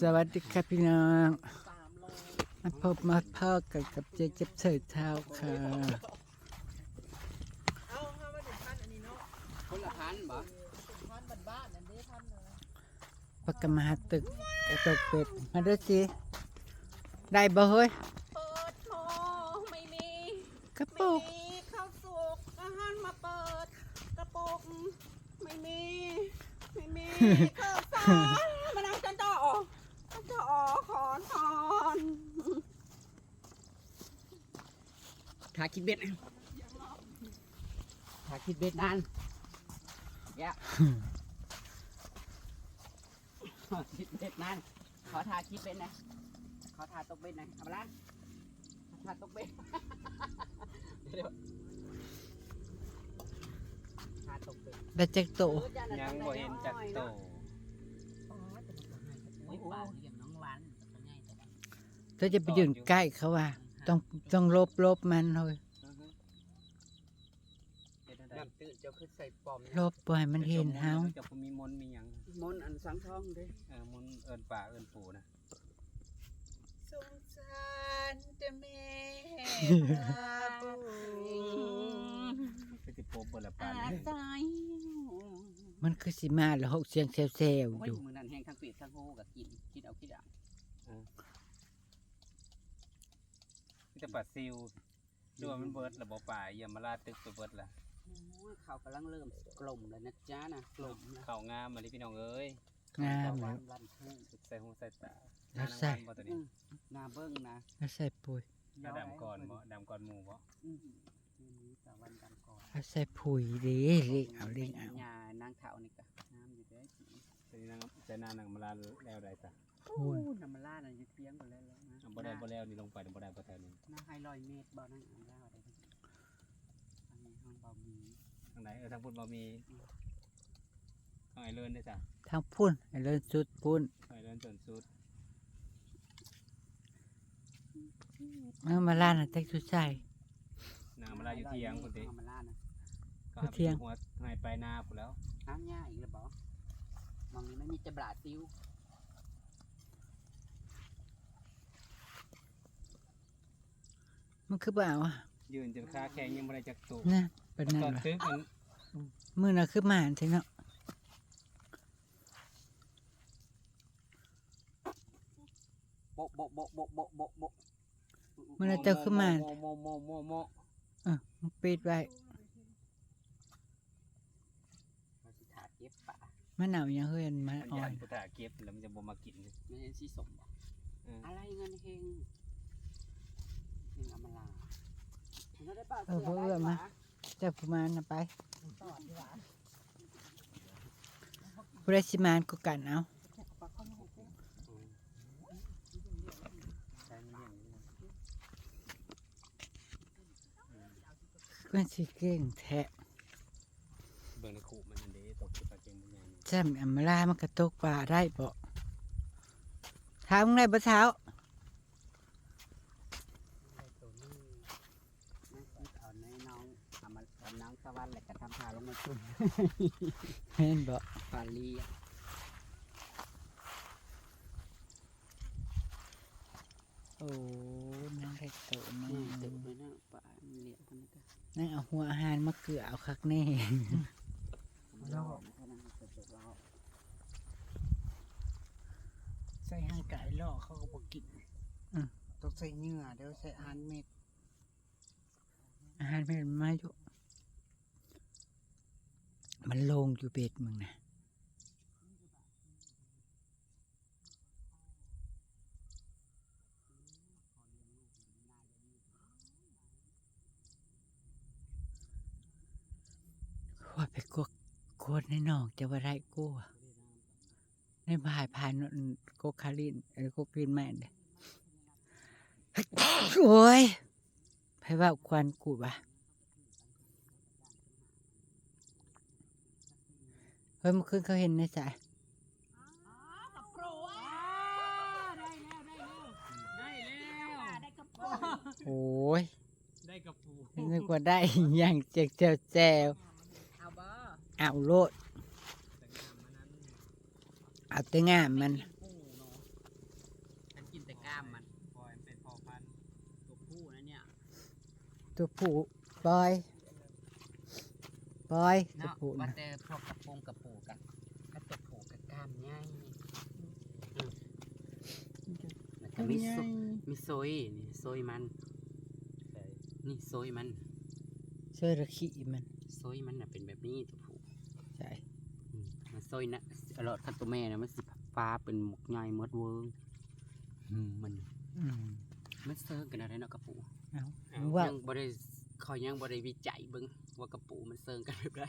สวัสดีครับพี่น้องมาพบมาพอกันกับเจ๊เจ็บเฉิดเท้าค่ะเอาห้ามาถึงพันอันนี้เนาะคนละพันบ่พันบ้านๆนั่นเด้พันเลยปากกามาหาตึกกระตกเป็ดมาด้วยสิได้บ่เฮ้ยเปิดโทรไม่มีกระไม่ปุกมีข้าวสุกอาหารมาเปิด กระปุกไม่มี ไม่มีข้าวสารมานั่งกันต่อกันต่อขอนทอน ถ้าคิดเบ็ดถ้าคิดเบ็ดนานแย่คิดเบ็ดนานขอทาคิดเบ็ดนะขอทาตกเบ็ดนะเอาไปละขอทาตกเบ็ดเดี๋ยวทาตกเบ็ดได้จักโตยังบ่เห็นจักโตโอ้ยปลาเลี้ยงน้องหวานตัวใหญ่ตัวนั้นเธอจะไปยืนใกล้เขาว่า ต้องต้องลบลบมันเฮ้ยน้ำตื้นเจ้าคือใส่ปอมลบปล่อยมันเห็นเฮาจะมีมนต์มีหยังมนต์อันสังทองเด้เออมนต์เอิ้นป่าเอิ้นปู่นะสงสารแต่แม่พาปุยไปติโปบเบิดละปาอานศัยมันคือสิมาแล้วหกเสียงแซวๆโอ้อยยู่มือนั้นแห้งทั้งปีกทั้งโฮกับกินกินเอากินเอามี แต่ปลาซิวดูว่ามันเบิดละบ่ป่าอย่ามาลาดตึกไปเบิดละโอ้ยเขากำลังเริ่มกลมแล้วนะจ๊ะนะกลมนะเข้างามมาลิพี่น้องเอ้ยงามวัแล้วนวันพุ่งใส่หูใส่ตาแล้วใส่หน้าบ่ตัวนี้นาเบิ้งนะแล้วใส่ปุ๋ยกระดำก่อนบ่ดำก่อนหมู่บ่อืมนี่แต่วันดำก่อนแล้วใส่ปุ๋ยเด้เลี้ยงเอาเลี้ยงเอายานางเถานี่ก็น้ำอยู่เด้อตัวนี้นางใส่หน้านางมาลาแล้วได้จ้ะโอ้น้ำมันล่าน่ะอยู่เทียงหมดแล้วนะเอา บ่ได้บ่แล้วนี่ลงไปบ่ได้บ่แถวนี้น้าให้ร้อยเมตรบ่นั่งอ่านแล้วได้อันนี้ห้องเบามีทางไหนเออทางพุ่นบ่มีทางไอเลินได้จ้ะทางพุ่นให้เลินสุดพุ่นทางไอเลินจนสุดเมื่อมาล้านน่ะแตกสุดใจนางมาลาอยู่เที่ยงพุ่นติน้ำมันล่านะก็อยู่เที่ยงหัวให้ไปหน้าพุ่นแล้วน้ำง่ายอีกแล้วบ่มองนี้ไม่มีจะบลาดซิว มันคือเปล่าอะยืนจนขาแข็งยังบ่ได้จักตุนะเป็นนั่นตอนวะตึกมันมือน่ะคือหมาอันสิเนาะโบะโบะโบะโบะโบะโบะโบะมือน่ะเจ้าคือหมาโมโมโมโมโมเออมันปิดไว้เราสิถาเก็บป่ามันหนาวยังเฮือนมามันอ่อยันนพุทธาเก็บแล้วมันจะบ่มากินไม่ใช่สีสมบ่เอออะไรเงินเฮงเฮงอำมาลา เราได้ป่าเออเพื่อมาจับกุมารน่ะไปต่อดีกว่าผู้ได้สิมานก็กันเอาปลาข้าวหมูใช้มันเลี้ยงอยู่นะเพื่อนสิเก่งแท้เบิ่งในขู่มันอันเด้ตกคือปลาเก่งมันใหญ่นี่แจ่มอำมาลามันกระตกปลาได้บ่เท้ามึงได้บ่เท้า ตัวนี้นั่งคิดเอาในน้องเอามาเอาน้องตะวันแหละก็ทำพาลง มาจุ่มเห็นบ่ปลาลีอะโอ้นั่งได้โตนึนี่งตึกไปนะปลาเลี้ยงคนนี้ก็นั่งเอาหัวอาหารมาเกลือเอาคักแน่มาลอกเท่านั้นก็จบแล้วใส่ห่างไก่ล่อเขาก็บอกกินต้องใส่เนื้อเดี๋ยวใส่อาหารเม็ดอาหารเป็นมาอยู่ มันลงอยู่เบ็ดมึงนะว่าไปกวกโคตรในนองจะว่าไรกูในบายพานโกคาลินเออโกคลินแม่นเด้โอ้ยไผว่าควันกูวะ เฮ้ยมื่ขึ้นเขาเห็นนะจ๊ะได้แล้วโอ้ยได้กระปูนึกว่าได้อย่างเจ๊กแจวแจวเอาบ่เอาโลดามมัเอาแต่งามมันะฉันกินแต่กล้ามมันปล่อยเป็นพอพันตัวผู้นะเนี่ย ตัวผู้บอย เนาะผู้ว่านะแต่พวกกระโปรงกระปูกันก็ตัวผูกกับกล้ามใหญ่อืมแล้วก็มีซุมีโซยนี่โซยมันใช่นี่โซยมันช่วยระขีมันโซยมันน่ะเป็นแบบนี้ตัวผูใช่อืมมันโซยนะอรอดคันตัวแม่นะมันสิฟ้าเป็นหมกใหญ่หมดเวิงอืมมัน อืม มันเซิร์งกันอะไรเนาะกระปูเอามึงว่ายังบ่ได้คอยยังบ่ได้วิจัยเบิ่ง ว่ากระปูมันเซิร์งกันแบบไร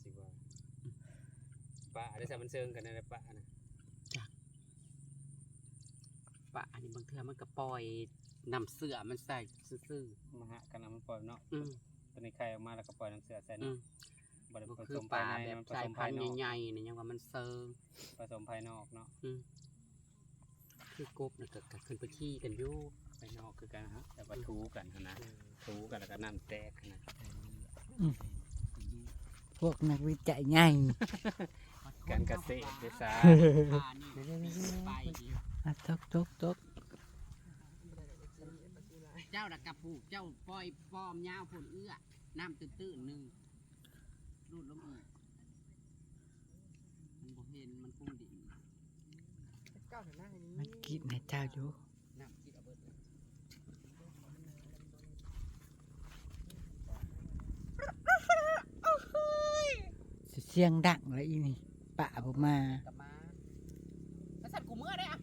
สิว่าป้าได้สามันเชิงกันนะป้านะปะอันนี้บางเทื่อมันก็ปล่อยนำเสื้อมันใส่ซื่อมาหะกันนะมันปล่อยเนาะๆอืมตัวนี้ไข่ออกมาแล้วก็ปล่อยน้ำเสือใส่อืเนาะมบ่ได้ก็ผคืสอมปภาลายในแบบมันผสาสยมพัภานยธุ์นอกใหญ่ๆนี่ยังว่ามันเซิร์งผสมภายนอกเนาะอืมคือกบน่ะก็ก็ขึ้นไปขี้กันอยู่ ภายนอกคือกันฮะแต่ว่าทูกันหั้นนะทูกันแล้วก็น้ำแตกหั้นนะพวกนักวิจัยใหญ่การเกษตรด้วยซ้าอ่านี่ไปดิอะตกตกตกเจ้าดักกระปูเจ้าปล่อยปอมยาวผลเอื้อ น้ำตื้นๆหนึ่งรูดลงอีกมันบ่เห็นมันคงดิ่งมันกินให้เจ้าอยู่ น้ำคิดเอาเบิดเลย สิ เสียงดังแล้วอีนี่ปะผมมา กลับมาแล้วสัตว์กูเมื่อได้อะ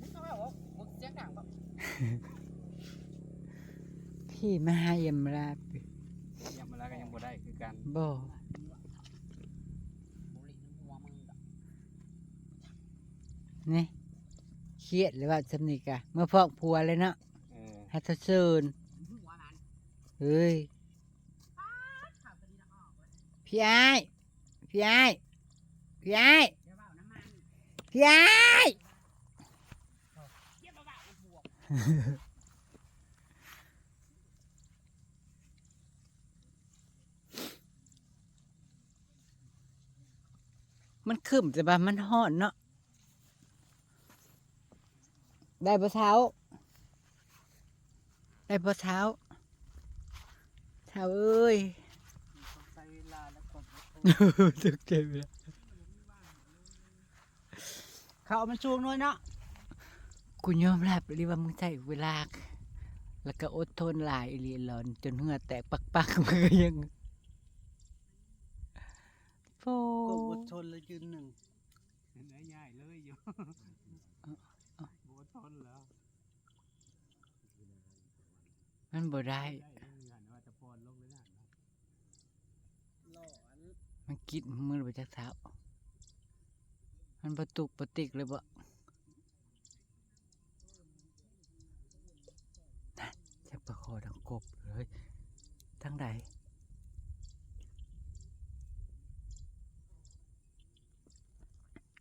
มึงเข้ามาบอกมึงเสียงดังเปล่าพี่มาหาเยี่ยมราบยังมาแล้วก็ยังบ่ได้คือกันบ่บุหรี่หัวมึงดอกนี่เครียดหรือว่าสำนิกอะเมื่อพอกผัวเลยเนาะเออฮัตเซินหัวมันเฮ้ย ข่าวตัวนี้ละออกเว้ย พี่ไอ้พี่ไอ้พี่ไอ้พี่ไอ้มันบวกมันขึ้นแต่ว่ามันห่อนเนาะ ได้ปะเท้า ได้ปะเท้าเท้าเอ้ย ใช้เวลาแล้วก็ ตึกใจไปแล้วเขามันช่วงน้อยเนาะกูยอมรับเลยว่ามึงใช้เวลา แล้วก็อดทนหลายอีเลียนหลอน จนเหงื่อแตกปักๆมันก็ยังโฟก็อดทนแล้วยืนหนึ่งเนื้อใหญ่เลยอยู่บ่ทนแล้วมันบ่ได้ ได้เงินว่าจะพรลงเลยนะ มันกินมือไปจากเท้ามันประตุกประติกเลยบ่นั่นจะประคอดังกบเลยทั้งใด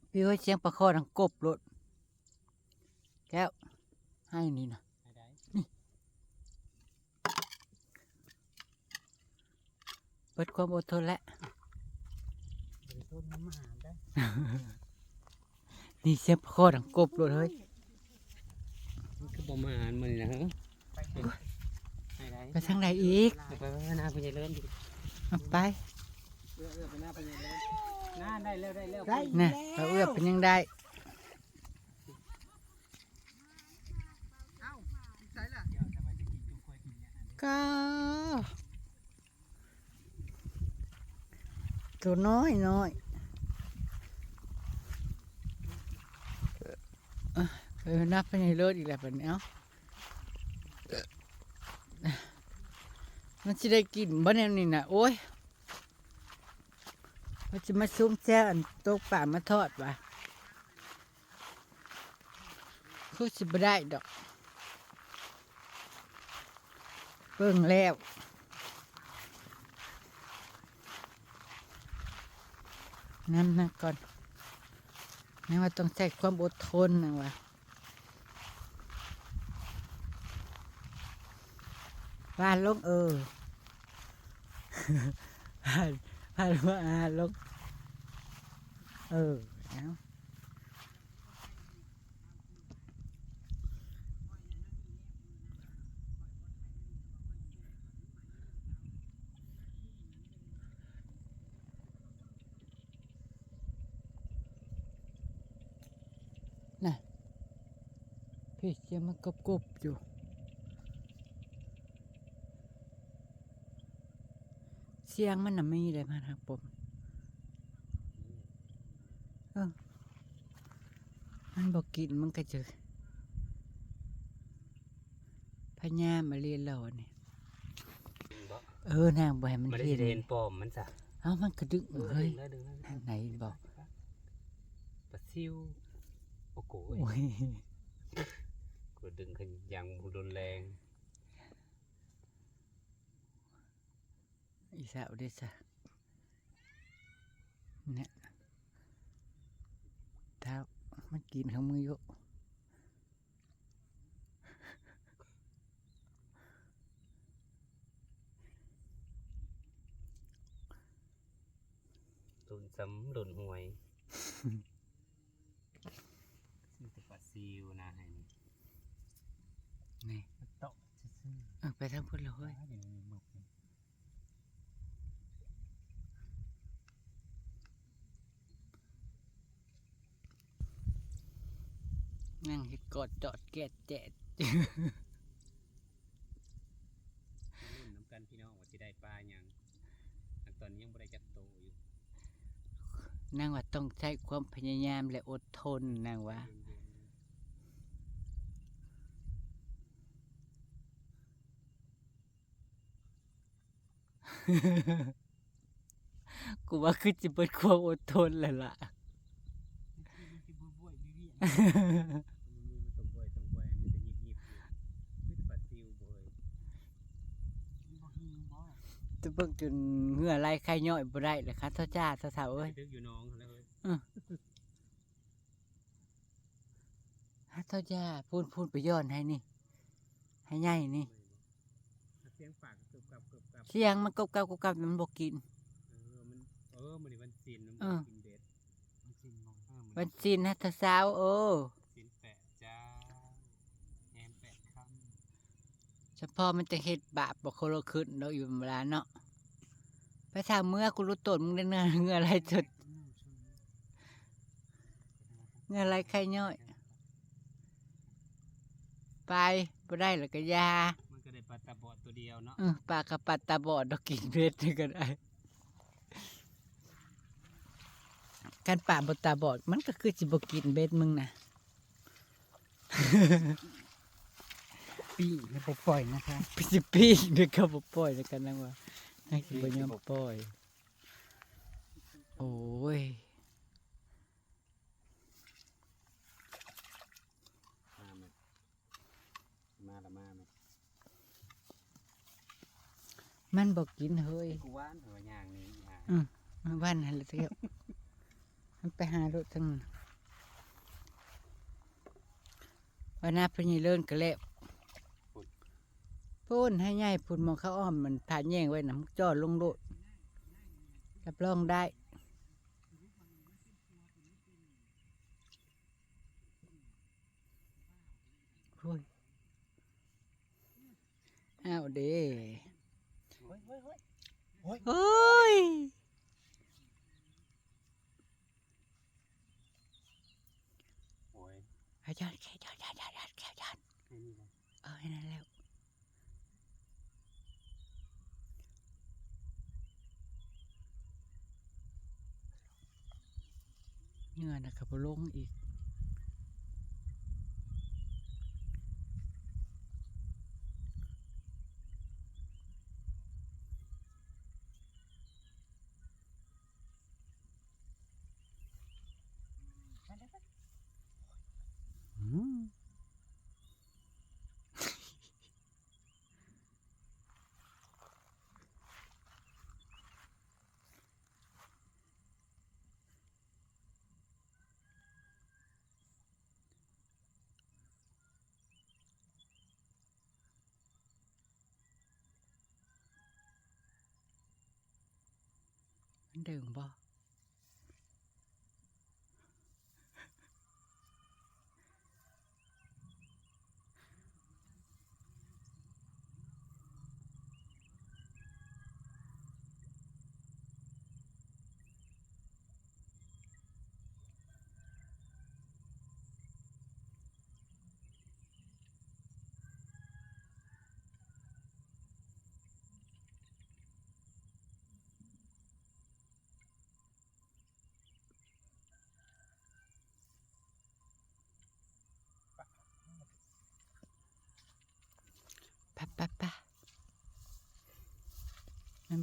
พี่ว่าเสียงประคอดังกบรถแก้วให้นี่นะให้ได้เปิดความอดทนแล้ว ต้นน้ำหาได้นี่เสียงประคอดังกบรถเฮ้ยมันคือประมาณมันนี่นะฮะให้ได้ไปทางใดอีกไปไปหน้าพญาเลิศดิเอาไปเอื้อเอื้อไปหน้าพญาเลิศหน้าได้แล้วได้แล้วได้นะเราเอื้อเป็นยังได้ก็ตัวน้อยน้อย เอ้อเออนับไปในรถอีกแล้วแบบนี้เอ้ามันจะได้กินบ่แนนี่นะโอ้ยมันจะมาซุ้มแจ้อันตกป่ามาทอดวะคือสิบ่ได้ดอกเบิ่งแล้วนั่นนะก่อนนี่ว่าต้องใช้ความอดทนนะวะ พานลงเออพานวานว่านลงเออแล้วน่ะพี่ยังมันกบกบอยู่ สียงมันน่ะมีเลยมาทางผมเออมันบอกกินมันก็จะพญามาเรียนเราเนี่ยบ่เออนางบ่ให้มันมันได้เห็สินเห็นปลอมมันซะเอ้ามันกระดึกเออเฮ้ย ดึงแล้วดึงแล้วทางไหนบอก ปลาซิวโอ้โหโอ้ยกูดึงขึ้นอย่างรุนแรง อีสาวเด้อจ้ะเนี่ยเท้ามันกินของมือเยอะตุนสำหลุนหวยซึ่งแต่ปลาซิวนะให้นี่นี่โตะซื่อเออไปทางพุ่นเลย ๆ เฮ้ย เดี๋ยวมีหมึกนี่ นั่งเฮ็ดกอดจอดแกะแจดรุ่นน้ำกันพี่น้องว่าสิได้ปลาหยังอันตอนนี้ยังบ่ได้จักโตอยู่นั่งว่าต้องใช้ความพยายามและอดทนนางว่าเย็นกูว่าคือจะเปิดความอดทนแล้วล่ะที่บุ้ยๆวิๆวิมันมีมันตรงบ่อยตรงบ่อยมันจะหยิบหยิบอยู่มีแต่ปลาซิวบ่อย บ่หิวบ่ จะเบิ่งจนเหงื่อไหลไข้ย่อยบ่ได้เลยค่ะเท่าจ้าเท่าเท่าเอ้ยไปดึกอยู่น้องเขาแล้วเอ้ยฮะเท่าจ้าพูดพูดไปย้อนให้นี่ ให้ใหญ่นี่ เสียงปากกึบกับกึบกับเสียงมันกบกับกบกับมันบ่กิน เออมันเออมันนี่วันศีลมันเออกินเบ็ดมันกินบ่เออวันซีนฮะเท่าสาวโอ้ เฉพาะมันจะเฮ็ดบาปบ่คนละขึ้นเนาะอยู่เวลาเนาะไปถามเมื่อกูรู้ตนมึงได้เนื้อเหงื่อไหลจดเหงื่อไหลไข้ย่อย ไปบ่ได้แล้วก็ยาำมันก็ได้ปลาตาบอดตัวเดียวเนาะเออปลากระปัดตาบอดดอกกินเบ็ดนี่ก็ได้การป่าบนตาบอดมันก็คือสิบกินเบ็ดมึงนะ ปีแล้วบ่ปล่อยนะคะพี่สิปีกเด็กก็บ่ปล่อยในกันนะว่าให้สิบ่ยอมปล่อย โอ้ยมาไหมมาละมาไหมมันบอกกินเฮ้ยกูว่านเหรอย่างนี้ย่างอืมมาบ้านหันละเที่ยวมันไปหารถทั้งนั้นวันหน้าพญเลินก็แล้ว พูนให้ใหญ่พูนมองเขาอ้อมมันผ่านแย่งไว้นะมันจอดลงโลดรับรองได้โอ้ยอ้าวเด้เฮ้ยเฮ้ยเฮ้ยโอ้ยโอ้ยอาจารย์แค่จอดจอดจอดจอดแค่จอดไอ้นี่นะเออให้นั่นแล้ว เหงื่อนะครับลงอีก อืม มันเดิมบ่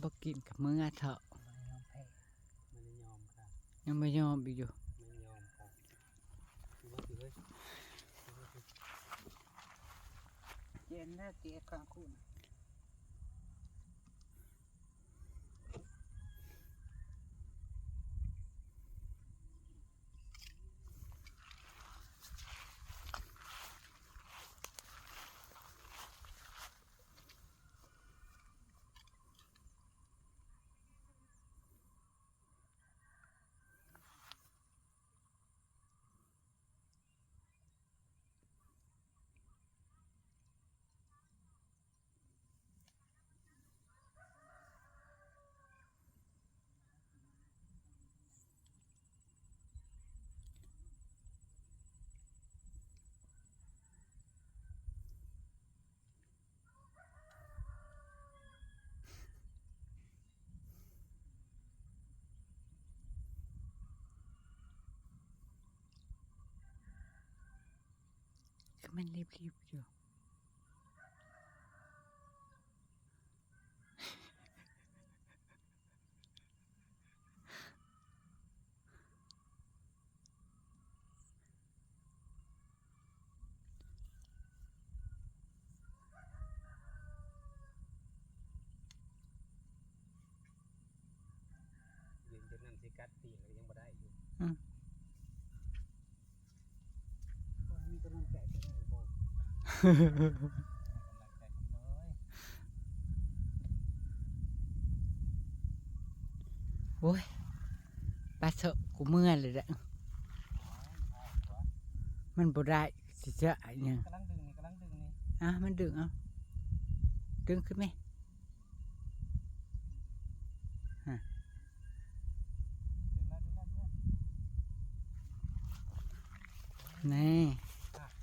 บ่กินกับมื้อเถาะมันไม่ยอมค่ะยังไม่ยอมอีกอยู่ไม่ยอมค่ะดูว่าสิเฮ้ยเย็นแล้วเจ๊กลางคุณ มันรีบๆอยู่ ยืนจนนั่นสิกัดตีนก็ยังบ่ได้อยู่มีกำลังใจจะได้บอก กำลังใจคุณเอ้ย โอ้ยปลาเถอะกูเมื่อยเลยละมันบ่ได้สิเจาอะหยังกำลังดึงนี่กำลังดึงนี่อะมันดึงเอาดึงขึ้นไหมนี่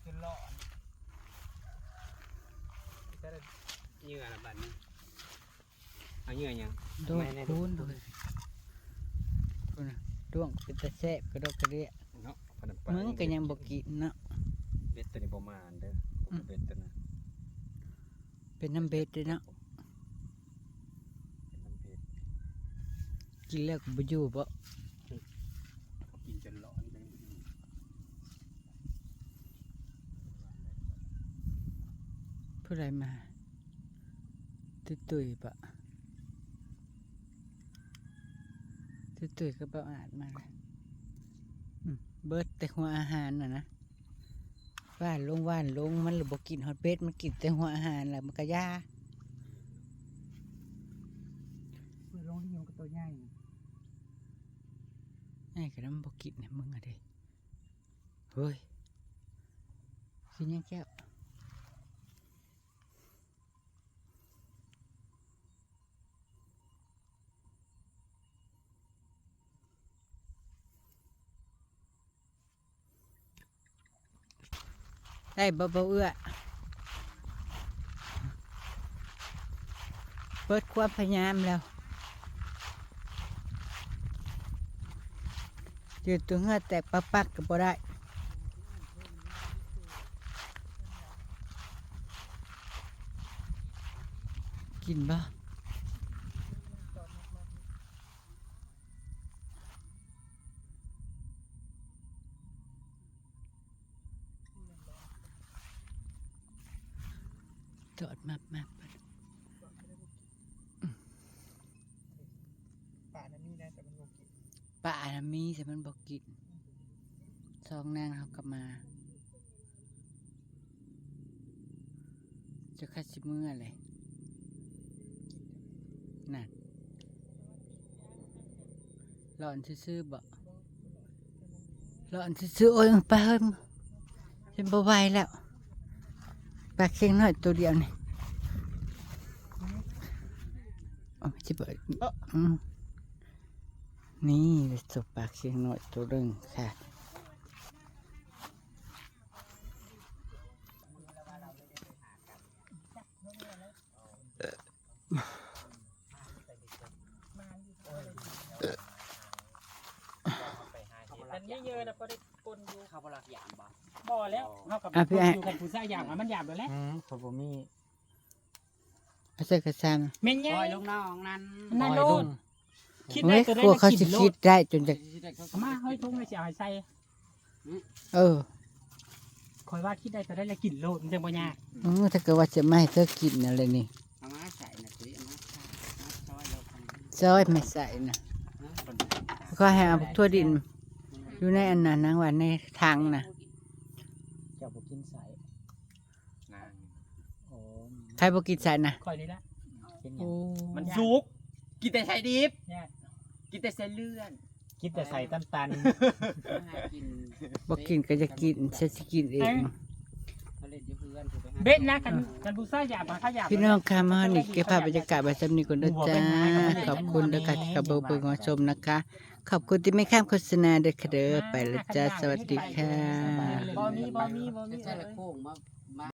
ขึ้นล้อนี่จะ ได้เหงื่อละบัดนี้เอาเหงื่อยังดวงคูณเลยคุณน่ะดวงเป็นตะแซบกระดกกระเดียเนาะพนันปลามึงก็ยังบ่กินเนาะเบ็ดตัวนี้ประมาณเด้ออืมเบ็ดตัวนั้นเป็นน้ำเบ็ดเลยเนาะเป็นน้ำเบ็ดกินแล้วก็บ่อยู่บ่ กินจนร้อนเลย ผู้ใดมา ตุยๆปะตุยๆก็บ่อาจมาเลยอืมเบิดแต่หัวอาหารน่ะนะว่านลงว่านลงมันหรือบ่กินฮอตเป็ดมันกินแต่หัวอาหารแหละมันก็ยาเพื่อลงที่ยงกับตัวใหญ่ไอ้ก็นำบ่กินเนี่ยมึงอะเด้เฮ้ยกินยังแก้ว ได้บ่บ่เอื้อเปิดความพยายามแล้วยืดตัวเงือแตกปักปักก็บ่ได้กินบ่ จอดมามาป่านั้นมีนะแต่มันโลกิป่านะมีแต่มันบอกกินสองนางเขากลับมาจะคัดสิมืออะไรนั่นหลอนซื่อๆบ่หลอนซื่อๆโอ้ยไปเฮ้ยฉันบ่ไหวแล้ว ปลาเค็งน้อยตัวเดียวนี่โอ้ยจะเปิดอืมนี่สบปากเสียงหน่อยตัวเรื่องค่ะ อันนี้เยอะนะพอได้ปนอยู่ เขาบ่รักยามบ่ บ่แล้วเฮากับ อะพี่ไอ้อยู่กับผู้ชายอย่างว่ามันหยาบแล้วแหละอืมเขาบ่มีเอาใส่กระซังแม่นปยัล่อยงลงน้องนั้นนั่นโลดคิดเฮ้ได้ยตัวได้กลัวเขากิสินโลคิดดได้จนจะเอามาเฮ้ยทุ่งเลยสิเอาให้ใส่เออคอยว่าคิดได้ตัวได้ละกินโลดมันจะบ่ยากเออถ้าเกิดว่าจะไม่ให้เธอกินอะไรนี่เอามาใส่นะตุ้ยเอามาใส่มาซอยเรากันซอยไม่ใส่นะก็ให้เอาทั่วดินอยู่ในอันนั้นนะว่าในทางนะ เจ้าบ่กินใส่ นาง โอ้ ใครบอกกินใส่นะคอยนี่ละเป็นหยังโอ้มันสุก กินแต่ไข่ดิบ ยากกินแต่เส้นเลื่อน คิดแต่ใส่ตันตันหากินบอกกินก็จะกินฉันจะกินเองเขาเล่นอยู่เพื่อนถูกไหมฮะเบ็ดนะกันกันบูซ่าหยาบมาถ้าหยาบ พี่น้องค่ะมานี่เก็บภาพบรรยากาศไว้สำนีก่อนนะจ๊ะขอบคุณนะคะที่ขับเบอร์เบอร์ของชมนะคะ ขอบคุณที่ไม่ข้ามโฆษณาเด้อค่ะเด้อไปแล้วจ้า สวัสดีค่ะ บ่มีบ่มีบ่มี ใช่ละโค้งมา